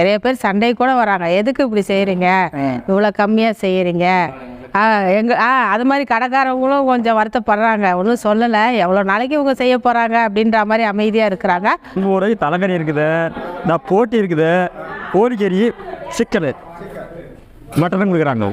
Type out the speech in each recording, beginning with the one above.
நிறைய பேர் சண்டை கூட வராங்க. எதுக்கு இப்படி செய்கிறீங்க இவ்வளோ கம்மியாக செய்கிறீங்க ஆ எங்க ஆ அது மாதிரி கடைக்காரவங்களும் கொஞ்சம் வருத்தப்படுறாங்க. ஒன்றும் சொல்லலை. எவ்வளோ நாளைக்கு இவங்க செய்ய போகிறாங்க அப்படின்ற மாதிரி அமைதியாக இருக்கிறாங்க. ஒரு தலைக்கறி இருக்குது. நான் போட்டி இருக்குது. கோழிக்கறி சிக்கன் மட்டனும் கொடுக்குறாங்க.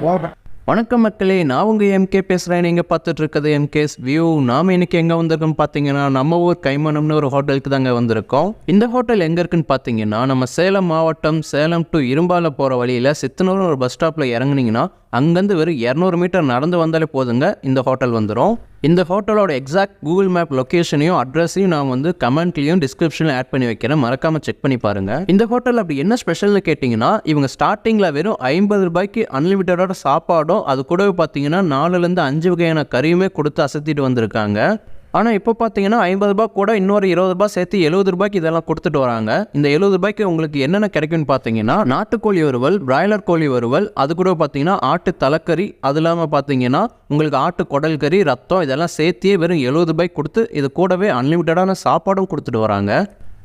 வணக்கம் மக்களே நான் உங்கள் எம்கே பேசுகிறேன் நீங்கள் பார்த்துட்டு இருக்கிறது எம்கேஸ் வியூ நாம் இன்னைக்கு எங்கே வந்திருக்கோம் பார்த்தீங்கன்னா நம்ம ஊர் கைமணம்னு ஒரு ஹோட்டலுக்கு தாங்க வந்திருக்கோம். இந்த ஹோட்டல் எங்கே இருக்குன்னு பார்த்தீங்கன்னா நம்ம சேலம் மாவட்டம் சேலம் டு இரும்பால போகிற வழியில் சித்தனூர் ஒரு பஸ் ஸ்டாப்பில் இறங்குனீங்கன்னா அங்கேருந்து வெறும் இரநூறு மீட்டர் நடந்து வந்தாலே போதுங்க இந்த ஹோட்டல் வந்துடும் இந்த ஹோட்டலோட எக்ஸாக்ட் கூகுள் மேப் லொக்கேஷனையும் அட்ரஸையும் நான் வந்து கமெண்ட்லையும் டிஸ்கிரிப்ஷனில் ஆட் பண்ணி வைக்கிறேன். மறக்காம செக் பண்ணி பாருங்க. இந்த ஹோட்டல் அப்படி என்ன ஸ்பெஷல்னு கேட்டிங்கன்னா இவங்க ஸ்டார்டிங்கில் வெறும் ஐம்பது ரூபாய்க்கு அன்லிமிட்டடோட சாப்பாடும் அது கூடவே பார்த்தீங்கன்னா நாலுலேருந்து அஞ்சு வகையான கறியுமே கொடுத்து அசத்திட்டு வந்திருக்காங்க. ஆனால் இப்போ பார்த்தீங்கன்னா ஐம்பது ரூபாய் கூட இன்னொரு இருபது ரூபாய் சேர்த்து எழுபது ரூபாய்க்கு இதெல்லாம் கொடுத்துட்டு வராங்க. இந்த எழுபது ரூபாய்க்கு உங்களுக்கு என்னென்ன கிடைக்கும்னு பார்த்தீங்கன்னா நாட்டுக்கோழி வருவல் பிராய்லர் கோழி வருவல் அது கூட பார்த்தீங்கன்னா ஆட்டு தலைக்கறி அது இல்லாமல் பார்த்தீங்கன்னா உங்களுக்கு ஆட்டு குடல் கறி ரத்தம் இதெல்லாம் சேர்த்தியே வெறும் எழுபது ரூபாய்க்கு கொடுத்து இது கூடவே அன்லிமிட்டடான சாப்பாடும் கொடுத்துட்டு வராங்க.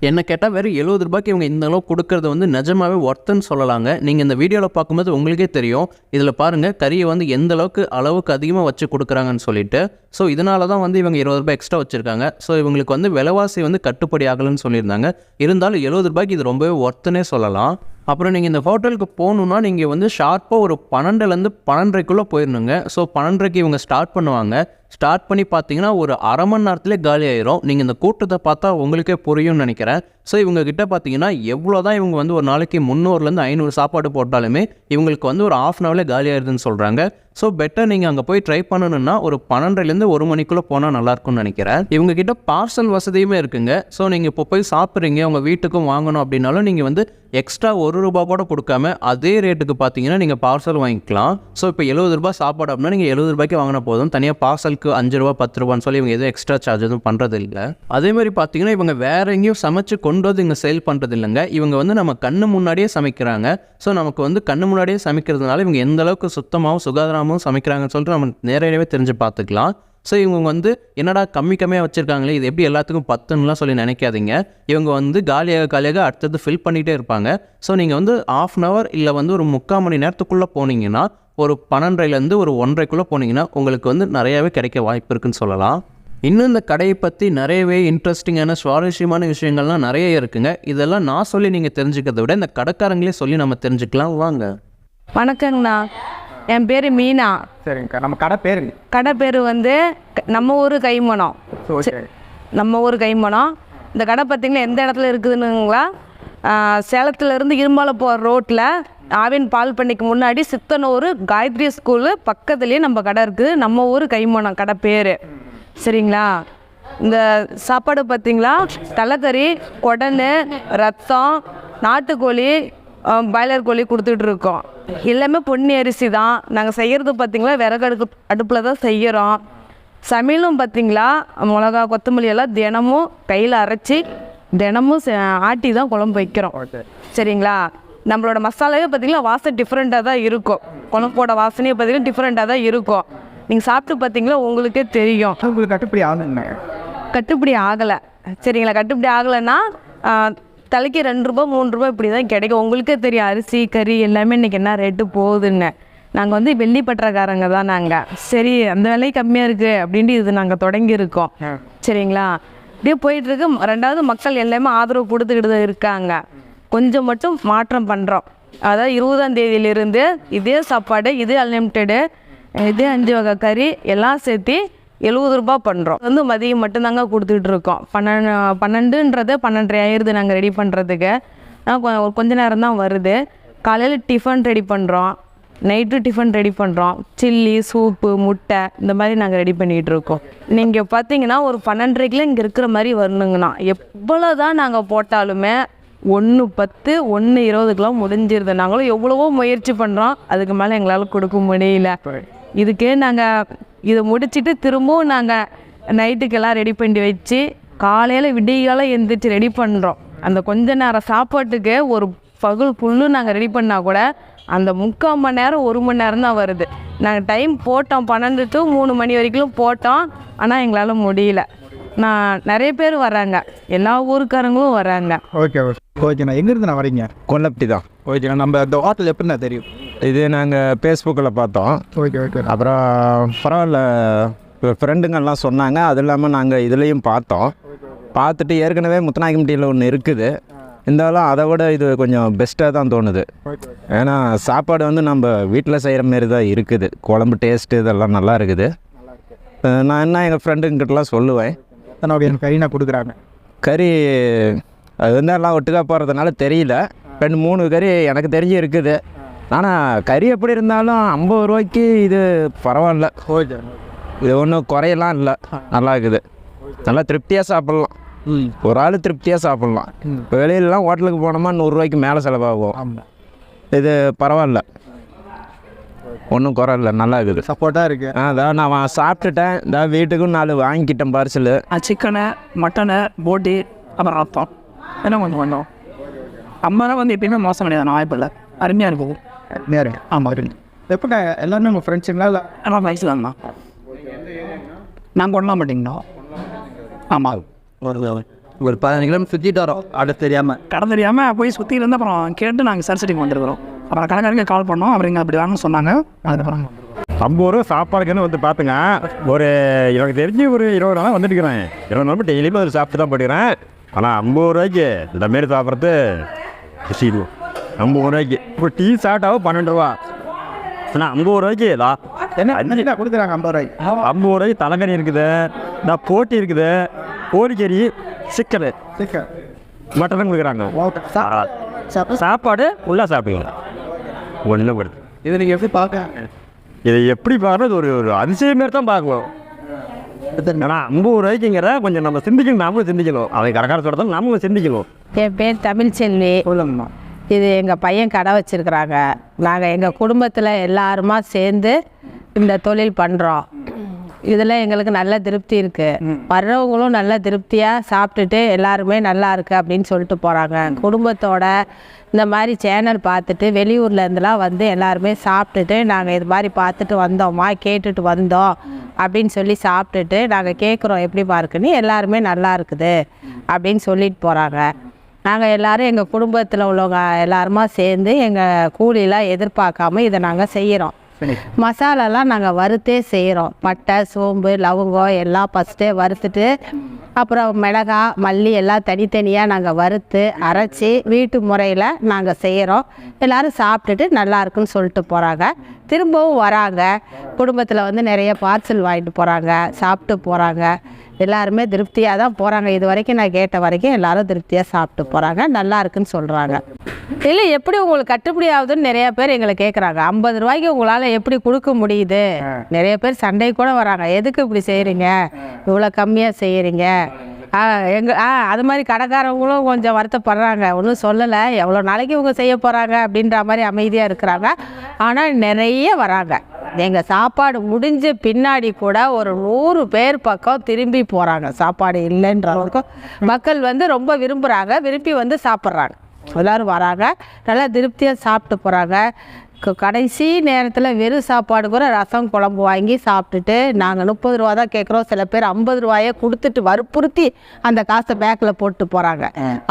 என்ன கேட்டால் வெறும் எழுபது ரூபாய்க்கு இவங்க இந்த அளவு கொடுக்கறது வந்து நிஜமாவே ஒர்த்துன்னு சொல்லலாங்க. நீங்கள் இந்த வீடியோவில் பார்க்கும்போது உங்களுக்கே தெரியும். இதில் பாருங்கள் கறியை வந்து எந்த அளவுக்கு அளவுக்கு அதிகமாக வச்சு கொடுக்குறாங்கன்னு சொல்லிட்டு. ஸோ இதனால தான் வந்து இவங்க இருபது ரூபாய் எக்ஸ்ட்ரா வச்சுருக்காங்க. ஸோ இவங்களுக்கு வந்து விலைவாசி வந்து கட்டுப்படி ஆகலைன்னு சொல்லியிருந்தாங்க. இருந்தாலும் எழுபது ரூபாய்க்கு இது ரொம்பவே ஒர்த்துனே சொல்லலாம். அப்புறம் நீங்கள் இந்த ஹோட்டலுக்கு போகணுன்னா நீங்கள் வந்து ஷார்ப்பாக ஒரு பன்னெண்டுலேருந்து பன்னெண்டரைக்குள்ளே போயிடணுங்க. ஸோ பன்னெண்டரைக்கு இவங்க ஸ்டார்ட் பண்ணுவாங்க. ஸ்டார்ட் பண்ணி பார்த்தீங்கன்னா ஒரு அரை மணி நேரத்துலேயே காலி ஆயிரும். நீங்கள் இந்த கூட்டத்தை பார்த்தா உங்களுக்கே புரியும்னு நினைக்கிறேன். ஸோ இவங்க கிட்ட பார்த்தீங்கன்னா எவ்வளோ தான் இவங்க வந்து ஒரு நாளைக்கு முந்நூறுலேருந்து ஐநூறு சாப்பாடு போட்டாலுமே இவங்களுக்கு வந்து ஒரு ஆஃப் அன் ஹவர்லேயே காலி ஆயிடுதுன்னு சொல்கிறாங்க ஸோ பெட்டர் நீங்கள் அங்கே போய் ட்ரை பண்ணணும்னா ஒரு பன்னெண்டுலேருந்து ஒரு மணிக்குள்ளே போனால் நல்லாயிருக்கும்னு நினைக்கிறேன். இவங்க கிட்ட பார்சல் வசதியுமே இருக்குங்க. ஸோ நீங்கள் இப்போ போய் சாப்பிட்றீங்க உங்கள் வீட்டுக்கும் வாங்கணும் அப்படின்னாலும் நீங்கள் வந்து எக்ஸ்ட்ரா ஒரு ரூபா கூட கொடுக்காம அதே ரேட்டுக்கு பார்த்தீங்கன்னா நீங்கள் பார்சல் வாங்கிக்கலாம். ஸோ இப்போ எழுபது ரூபாய் சாப்பாடு அப்படின்னா நீங்கள் எழுபது ரூபாய்க்கு வாங்கினா போதும். தனியாக பார்சலுக்கு அஞ்சு ரூபா பத்து ரூபான்னு சொல்லி இவங்க எதுவும் எக்ஸ்ட்ரா சார்ஜ் எதுவும் பண்ணுறது இல்லை அதே மாதிரி பார்த்தீங்கன்னா இவங்க வேற எங்கேயும் சமைச்சு கொண்டு வந்து இங்கே சேல் பண்ணுறது இல்லைங்க இவங்க வந்து நம்ம கண்ணு முன்னாடியே சமைக்கிறாங்க. ஸோ நமக்கு வந்து கண்ணு முன்னாடியே சமைக்கிறதுனால இவங்க எந்த அளவுக்கு சுத்தமாகவும் சுகாதாரமாகவும் சமைக்கிறாங்கன்னு சொல்லிட்டு நம்ம நேரடியாகவே தெரிஞ்சு பார்த்துக்கலாம் ஸோ இவங்க வந்து என்னடா கம்மி கம்மியாக வச்சுருக்காங்களே இது எப்படி எல்லாத்துக்கும் பத்துன்னுலாம் சொல்லி நினைக்காதீங்க. இவங்க வந்து காலியாக காலியாக அடுத்தது ஃபில் பண்ணிகிட்டே இருப்பாங்க. ஸோ நீங்கள் வந்து ஆஃப் அன் ஹவர் இல்லை வந்து ஒரு முக்கால் மணி நேரத்துக்குள்ளே போனீங்கன்னா ஒரு பன்னெண்டரைலேருந்து ஒரு ஒன்றரைக்குள்ளே போனீங்கன்னா உங்களுக்கு வந்து நிறையாவே கிடைக்க வாய்ப்பு இருக்குன்னு சொல்லலாம். இன்னும் இந்த கடையை பற்றி நிறையவே இன்ட்ரெஸ்டிங்கான சுவாரஸ்யமான விஷயங்கள்லாம் நிறைய இருக்குங்க. இதெல்லாம் நான் சொல்லி நீங்கள் தெரிஞ்சுக்கிறத விட இந்த கடைக்காரங்களே சொல்லி நம்ம தெரிஞ்சுக்கலாம். வாங்க. வணக்கங்கண்ணா. என் பேர் மீனா. சரிங்கக்கா நம்ம கடை பேருங்க கடை பேர் வந்து நம்ம ஊர் கைமணம். நம்ம ஊர் கைமணம். இந்த கடை பார்த்திங்கன்னா எந்த இடத்துல இருக்குதுன்னுங்களா? சேலத்துலேருந்து இரும்பால போகிற ரோட்டில் ஆவின் பால் பண்ணைக்கு முன்னாடி சித்தனூர் காயத்ரி ஸ்கூலு பக்கத்துலேயே நம்ம கடை இருக்குது. நம்ம ஊர் கைமணம் கடை பேர். சரிங்களா? இந்த சாப்பாடு பார்த்தீங்களா தலைக்கறி குடனு ரத்தம் நாட்டுக்கோழி பாய்லர் கோழி கொடுத்துட்டு இருக்கோம். எல்லாமே பொன்னி அரிசி தான். நாங்கள் செய்கிறது பார்த்தீங்களா விறகு அடுப்பு அடுப்பில் தான் செய்கிறோம் சமையலும் பார்த்தீங்களா மிளகா கொத்தமல்லி எல்லாம் தினமும் கையில் அரைச்சி தினமும் ஆட்டி தான் குழம்பு வைக்கிறோம். சரிங்களா? நம்மளோட மசாலாவே பார்த்தீங்கன்னா வாசனை டிஃப்ரெண்ட்டாக தான் இருக்கும். குழம்போட வாசனையே பார்த்தீங்கன்னா டிஃப்ரெண்ட்டாக தான் இருக்கும். நீங்கள் சாப்பிட்டு பார்த்தீங்களா உங்களுக்கே தெரியும். உங்களுக்கு கட்டுப்படி ஆகணுங்க. கட்டுப்படி ஆகலை. சரிங்களா? கட்டுப்படி ஆகலைன்னா தலைக்கு ரெண்டு ரூபா மூணு ரூபா இப்படி தான் கிடைக்கும். உங்களுக்கே தெரியும் அரிசி கறி எல்லாமே இன்றைக்கி என்ன ரேட்டு போகுதுன்னு. நாங்கள் வந்து வெள்ளி பற்றக்காரங்க தான் நாங்கள் சரி அந்த விலை கம்மியாக இருக்குது அப்படின்ட்டு இது நாங்கள் தொடங்கியிருக்கோம். சரிங்களா? இப்படியே போயிட்டுருக்கு ரெண்டாவது மக்கள் எல்லாமே ஆதரவு கொடுத்துக்கிட்டு தான் இருக்காங்க. கொஞ்சம் மட்டும் மாற்றம் பண்ணுறோம் அதாவது இருபதாம் தேதியிலிருந்து இதே சாப்பாடு இதே அன்லிமிட்டெடு இதே அஞ்சு வகை கறி எல்லாம் சேர்த்து எழுபது ரூபா பண்ணுறோம் வந்து மதியம் மட்டும்தாங்க கொடுத்துட்டு இருக்கோம் பன்னெண்டு பன்னெண்டுன்றது பன்னெண்டரை ஆயிடுது நாங்கள் ரெடி பண்ணுறதுக்கு ஆனால் கொஞ்ச நேரம் தான் வருது. காலையில் டிஃபன் ரெடி பண்ணுறோம் நைட்டு டிஃபன் ரெடி பண்ணுறோம் சில்லி சூப்பு முட்டை இந்த மாதிரி நாங்கள் ரெடி பண்ணிகிட்டு இருக்கோம் நீங்கள் பார்த்தீங்கன்னா ஒரு பன்னெண்டரைக்குள்ள இங்கே இருக்கிற மாதிரி வரணுங்கண்ணா. எவ்வளோ தான் நாங்கள் போட்டாலுமே ஒன்று பத்து ஒன்று இருபதுக்கெலாம் முடிஞ்சிருது. நாங்களும் எவ்வளவோ முயற்சி பண்ணுறோம் அதுக்கு மேலே எங்களால் கொடுக்க முடியல. இதுக்கே நாங்கள் இதை முடிச்சிட்டு திரும்பவும் நாங்கள் நைட்டுக்கெல்லாம் ரெடி பண்ணி வச்சு காலையில் விடியகாலம் எந்திரிச்சு ரெடி பண்ணுறோம் அந்த கொஞ்ச நேரம் சாப்பாட்டுக்கு ஒரு பகல் ஃபுல்லு நாங்கள் ரெடி பண்ணால் கூட அந்த முக்கால் மணி நேரம் ஒரு மணி நேரம் தான் வருது. நாங்கள் டைம் போட்டோம் பன்னெண்டு டு மூணு மணி வரைக்கும் போட்டோம் ஆனால் எங்களால் முடியல. நான் நிறைய பேர் வராங்க எல்லா ஊருக்காரங்களும் வராங்க ஓகே ஓகே ஓகேண்ணா எங்கேருந்து நான் வரீங்க கொல்லப்பட்டி தான். ஓகே நம்ம இந்த ஹோட்டல் எப்படிண்ணா தெரியும். இது நாங்கள் ஃபேஸ்புக்கில் பார்த்தோம். ஓகே ஓகே அப்புறம் பரவாயில்ல ஃப்ரெண்டுங்கெல்லாம் சொன்னாங்க. அது இல்லாமல் நாங்கள் இதுலேயும் பார்த்தோம். பார்த்துட்டு ஏற்கனவே முத்தநாயக்கம்பட்டியில் ஒன்று இருக்குது. இருந்தாலும் அதை விட இது கொஞ்சம் பெஸ்ட்டாக தான் தோணுது. ஏன்னா சாப்பாடு வந்து நம்ம வீட்டில் செய்கிற மாரி தான் இருக்குது. குழம்பு டேஸ்ட்டு இதெல்லாம் நல்லா இருக்குது. நான் என்ன எங்கள் ஃப்ரெண்டுங்கிட்டலாம் சொல்லுவேன். வகையான கறினா கொடுக்குறாங்க. கறி அது வந்து எல்லாம் ஒட்டுக்கா போகிறதுனால தெரியல. ரெண்டு மூணு கறி எனக்கு தெரிஞ்சு இருக்குது ஆனால் கறி எப்படி இருந்தாலும் ஐம்பது ரூபாய்க்கு இது பரவாயில்ல. ஓகே. இது ஒன்றும் குறையெல்லாம் இல்லை. நல்லா இருக்குது. நல்லா திருப்தியாக சாப்பிட்லாம். ம். ஒரு ஆள் திருப்தியாக சாப்பிட்லாம். இப்போ வெளியிலலாம் ஹோட்டலுக்கு போனோமா நூறுரூவாய்க்கு மேலே செலவாகும். இது பரவாயில்ல. ஒன்றும் குறை இல்லை நல்லா இருக்குது. சப்போர்ட்டாக இருக்கு. ஆ அதான் நான் சாப்பிட்டுட்டேன். இந்த வீட்டுக்கும் நாலு வாங்கிக்கிட்டேன் பார்சலு சிக்கனு மட்டனு போட்டி அப்புறம் ரத்தம். எல்லாம் கொஞ்சம் கொஞ்சம். அம்மா வந்து எப்பயுமே மோசம் கிடையாது. வாய்ப்பு இல்லை. அருமையாக இருக்கும். நேரம் ஆமாம் எப்போ எல்லாருமே உங்கள் ஃப்ரெண்ட்ஸுங்களா இல்லை? எல்லாம் வயசு தாங்கண்ணா நாங்கள் கொண்டா மாட்டிங்கண்ணா ஆமாம் ஒரு பதினஞ்சு கிலோமீட்டர் சுற்றிட்டு வரோம். அது தெரியாமல் கடை தெரியாமல் போய் சுற்றி இருந்து அப்புறம் கேட்டு நாங்கள் சரசடிக்கு வந்துருக்கிறோம். அப்புறம் கடைக்காரங்க கால் பண்ணோம். அப்புறம் இங்கே அப்படி வாங்கன்னு சொன்னாங்க. அதுக்கப்புறம் ஐம்பது ரூபா சாப்பாடுக்குன்னு வந்து பார்த்துங்க ஒரு எனக்கு தெரிஞ்சு ஒரு இருபது நாளாக வந்துட்டுக்கிறேன் இருபது நாள் டெய்லியும் அதில் சாப்பிட்டு தான் போட்டுக்கிறேன் ஆனால் ஐம்பது ரூபாய்க்கு இந்த மாரி சாப்பிட்றது சீரும் ஐம்பது ரூபாய்க்கு. இப்போ டீ சாப்பிட்டாவும் பன்னெண்டு ரூபா. ஆனால் ஐம்பது ரூபாய்க்கு இதா என்ன? என்ன? கொடுக்குறாங்க ஐம்பது ரூபாய்க்கு ஐம்பது ரூபாய்க்கு தலைக்கறி இருக்குது. இந்த போட்டி இருக்குது. கோழிக்கறி சிக்கனு. சிக்கன். மட்டன் கொடுக்குறாங்க. சாப்பாடு? உள்ளே சாப்பிடுங்க ஒன்றும் கொடுத்து இதை நீங்கள் எப்படி பார்க்க இதை எப்படி பார்க்கறது? ஒரு ஒரு அதிசயம் மாரி தான் பார்க்கணும். ஏன்னா ஐம்பது ரூபாய்க்குங்கிற கொஞ்சம் நம்ம சிந்திக்கணும். நாமளும் சிந்திக்கணும். அதை கரகார சொல்கிறதால நாமளும் சிந்திக்கணும். என் பேர் தமிழ்ச்செல்வி. சொல்லுங்கம்மா. இது எங்கள் பையன் கடை வச்சுருக்குறாங்க. நாங்கள் எங்கள் குடும்பத்தில் எல்லாருமா சேர்ந்து இந்த தொழில் பண்ணுறோம் இதில் எங்களுக்கு நல்ல திருப்தி இருக்குது வர்றவங்களும் நல்ல திருப்தியாக சாப்பிட்டுட்டு எல்லாருமே நல்லா இருக்குது அப்படின்னு சொல்லிட்டு போகிறாங்க குடும்பத்தோட இந்த மாதிரி சேனல் பார்த்துட்டு வெளியூர்லேருந்துலாம் வந்து எல்லாருமே சாப்பிட்டுட்டு நாங்கள் இது மாதிரி பார்த்துட்டு வந்தோம்மா கேட்டுட்டு வந்தோம் அப்படின்னு சொல்லி சாப்பிட்டுட்டு நாங்கள் கேட்குறோம் எப்படி இருக்குன்னு? எல்லாருமே நல்லா இருக்குது அப்படின்னு சொல்லிட்டு போகிறாங்க நாங்கள் எல்லாரும் எங்கள் குடும்பத்தில் உள்ளவங்க எல்லாருமா சேர்ந்து எங்கள் கூலியெலாம் எதிர்பார்க்காம இதை நாங்கள் செய்கிறோம் மசாலாலாம் நாங்கள் வறுத்தே செய்கிறோம் பட்டை சோம்பு லவங்கம் எல்லாம் ஃபஸ்ட்டே வறுத்துட்டு அப்புறம் மிளகாய் மல்லி எல்லாம் தனித்தனியாக நாங்கள் வறுத்து அரைச்சி வீட்டு முறையில் நாங்கள் செய்கிறோம் எல்லோரும் சாப்பிட்டுட்டு நல்லா இருக்குன்னு சொல்லிட்டு போகிறாங்க திரும்பவும் வராங்க. குடும்பத்தில் வந்து நிறைய பார்சல் வாங்கிட்டு போகிறாங்க சாப்பிட்டு போகிறாங்க எல்லாருமே திருப்தியாக தான் போகிறாங்க இது வரைக்கும் நான் கேட்ட வரைக்கும் எல்லாரும் திருப்தியாக சாப்பிட்டு போகிறாங்க நல்லா இருக்குன்னு சொல்கிறாங்க இல்லை எப்படி உங்களுக்கு கட்டுப்படி ஆகுதுன்னு நிறைய பேர் எங்களை கேட்குறாங்க ஐம்பது ரூபாய்க்கு உங்களால் எப்படி கொடுக்க முடியுது? நிறைய பேர் சண்டை கூட வராங்க. எதுக்கு இப்படி செய்கிறீங்க இவ்வளோ கம்மியாக செய்கிறீங்க எங்கள் ஆ அது மாதிரி கடைக்காரவங்களும் கொஞ்சம் வருத்தப்படுறாங்க. ஒன்றும் சொல்லலை. எவ்வளோ நாளைக்கு இவங்க செய்ய போகிறாங்க அப்படின்ற மாதிரி அமைதியாக இருக்கிறாங்க. ஆனால் நிறைய வராங்க. எங்கள் சாப்பாடு முடிஞ்ச பின்னாடி கூட ஒரு நூறு பேர் பக்கம் திரும்பி போகிறாங்க சாப்பாடு இல்லைன்றவங்களுக்கும் மக்கள் வந்து ரொம்ப விரும்புகிறாங்க விரும்பி வந்து சாப்பிட்றாங்க. எல்லோரும் வராங்க. நல்லா திருப்தியாக சாப்பிட்டு போகிறாங்க கடைசி நேரத்தில் வெறும் சாப்பாடு கூட ரசம் குழம்பு வாங்கி சாப்பிட்டுட்டு நாங்கள் முப்பது ரூபா தான் கேட்குறோம். சில பேர் ஐம்பது ரூபாயை கொடுத்துட்டு வற்புறுத்தி அந்த காசை பேக்கில் போட்டு போகிறாங்க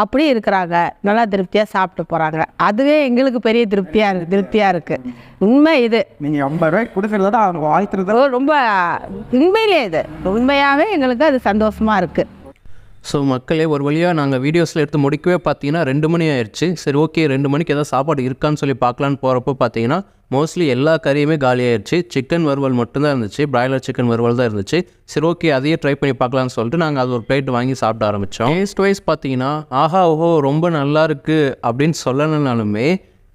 அப்படி இருக்கிறாங்க. நல்லா திருப்தியாக சாப்பிட்டு போகிறாங்க அதுவே எங்களுக்கு பெரிய திருப்தியாக இருக்கு திருப்தியாக இருக்குது உண்மை இது. நீங்கள் ஐம்பது ரூபாய்க்கு கொடுக்குறத அவங்க வாழ்த்துறது. ரொம்ப உண்மையிலே இது. உண்மையாகவே எங்களுக்கு அது சந்தோஷமாக இருக்குது ஸோ மக்களே ஒரு வழியாக நாங்கள் வீடியோஸில் எடுத்து முடிக்கவே பார்த்தீங்கன்னா ரெண்டு மணி ஆயிடுச்சு சரி ஓகே ரெண்டு மணிக்கு ஏதாவது சாப்பாடு இருக்கான்னு சொல்லி பார்க்கலான்னு போகிறப்போ பார்த்தீங்கன்னா மோஸ்ட்லி எல்லா கறியுமே காலியாகிடுச்சு சிக்கன் வறுவல் மட்டும்தான் இருந்துச்சு. பிராய்லர் சிக்கன் வறுவல் தான் இருந்துச்சு. சரி ஓகே அதையே ட்ரை பண்ணி பார்க்கலான்னு சொல்லிட்டு நாங்கள் அது ஒரு பிளேட் வாங்கி சாப்பிட ஆரம்பித்தோம் டேஸ்ட் வைஸ் பார்த்தீங்கன்னா ஆஹா ஓஹோ ரொம்ப நல்லா இருக்குது அப்படின்னு சொல்லணும்னாலுமே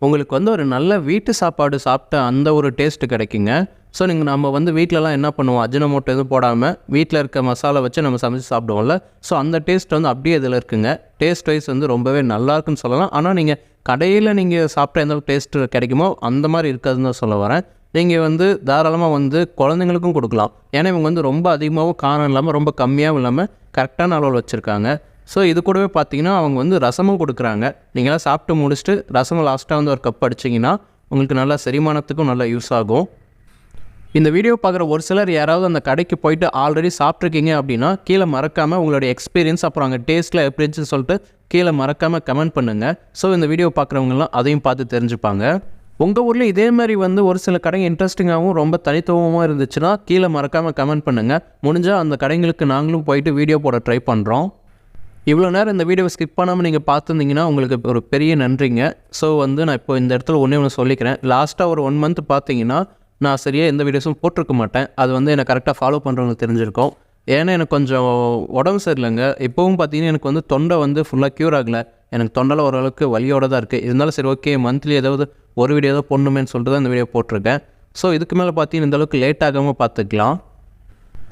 உங்களுக்கு வந்து ஒரு நல்ல வீட்டு சாப்பாடு சாப்பிட்ட அந்த ஒரு டேஸ்ட்டு கிடைக்குங்க. ஸோ நீங்கள் நம்ம வந்து வீட்டிலலாம் என்ன பண்ணுவோம்? அஜினமோட்டோ எதுவும் போடாமல் வீட்டில் இருக்க மசாலா வச்சு நம்ம சமைச்சு சாப்பிடுவோம்ல. ஸோ அந்த டேஸ்ட் வந்து அப்படியே இதில் இருக்குங்க. டேஸ்ட் வைஸ் வந்து ரொம்பவே நல்லா இருக்குன்னு சொல்லலாம். ஆனால் நீங்கள் கடையில் நீங்கள் சாப்பிட்ட எந்த டேஸ்ட் கிடைக்குமோ அந்த மாதிரி இருக்காதுன்னு தான் சொல்ல வரேன். நீங்கள் வந்து தாராளமாக வந்து குழந்தைங்களுக்கும் கொடுக்கலாம். ஏன்னா இவங்க வந்து ரொம்ப அதிகமாகவும் காரம் இல்லாமல் ரொம்ப கம்மியாகவும் இல்லாமல் கரெக்டான அளவில் வச்சுருக்காங்க. ஸோ இது கூடவே பார்த்தீங்கன்னா அவங்க வந்து ரசமும் கொடுக்குறாங்க. நீங்களாம் சாப்பிட்டு முடிச்சுட்டு ரசம் லாஸ்ட்டாக வந்து ஒரு கப் அடிச்சிங்கன்னா உங்களுக்கு நல்லா செரிமானத்துக்கும் நல்லா யூஸ் ஆகும். இந்த வீடியோ பார்க்குற ஒரு சிலர் யாராவது அந்த கடைக்கு போயிட்டு ஆல்ரெடி சாப்பிட்ருக்கீங்க அப்படின்னா கீழே மறக்காமல் உங்களுடைய எக்ஸ்பீரியன்ஸ் அப்புறம் அங்கே டேஸ்ட்டில் எப்படி இருந்துச்சுன்னு சொல்லிட்டு கீழே மறக்காமல் கமெண்ட் பண்ணுங்கள் ஸோ இந்த வீடியோ பார்க்குறவங்கலாம் அதையும் பார்த்து தெரிஞ்சுப்பாங்க. உங்கள் ஊரில் இதே மாதிரி வந்து ஒரு சில கடைங்க இன்ட்ரெஸ்டிங்காகவும் ரொம்ப தனித்துவமாக இருந்துச்சுன்னா கீழே மறக்காமல் கமெண்ட் பண்ணுங்கள் முடிஞ்சால் அந்த கடைங்களுக்கு நாங்களும் போயிட்டு வீடியோ போட ட்ரை பண்ணுறோம் இவ்வளோ நேரம் இந்த வீடியோவை ஸ்கிப் பண்ணாமல் நீங்கள் பார்த்துருந்தீங்கன்னா உங்களுக்கு ஒரு பெரிய நன்றிங்க. ஸோ வந்து நான் இப்போ இந்த இடத்துல ஒன்றே ஒன்று சொல்லிக்கிறேன். லாஸ்ட்டாக ஒரு ஒன் மந்த் பார்த்தீங்கன்னா நான் சரியாக எந்த வீடியோஸும் போட்டிருக்க மாட்டேன். அது வந்து எனக்கு கரெக்டாக ஃபாலோ பண்ணுறவங்களுக்கு தெரிஞ்சிருக்கும். ஏன்னா எனக்கு கொஞ்சம் உடம்பு சரியில்லைங்க. இப்போவும் பார்த்தீங்கன்னா எனக்கு வந்து தொண்டை வந்து ஃபுல்லாக க்யூர் ஆகலை. எனக்கு தொண்டை ஓரளவுக்கு வலியோட தான் இருக்குது இருந்தாலும் சரி ஓகே மந்த்லி ஏதாவது ஒரு வீடியோ தான் போடணுமேன்னு சொல்லிட்டு தான் இந்த வீடியோ போட்டிருக்கேன். ஸோ இதுக்கு மேலே பார்த்தீங்கன்னா இந்தளவுக்கு லேட் ஆகாமல் பார்த்துக்கலாம்.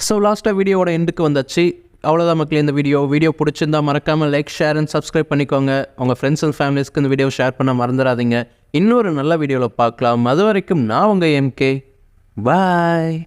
ஸோ லாஸ்ட்டாக வீடியோவோட எண்டுக்கு வந்தாச்சு. அவ்வளோதான் மக்களே இந்த வீடியோ வீடியோ பிடிச்சிருந்தா மறக்காமல் லைக் ஷேர் அண்ட் சப்ஸ்கிரைப் பண்ணிக்கோங்க. உங்கள் ஃப்ரெண்ட்ஸ் அண்ட் ஃபேமிலிஸ்க்கு இந்த வீடியோ ஷேர் பண்ண மறந்துடாதீங்க. இன்னொரு நல்ல வீடியோவில் பார்க்கலாம். அது வரைக்கும் நான் உங்கள் எம்கே பாய்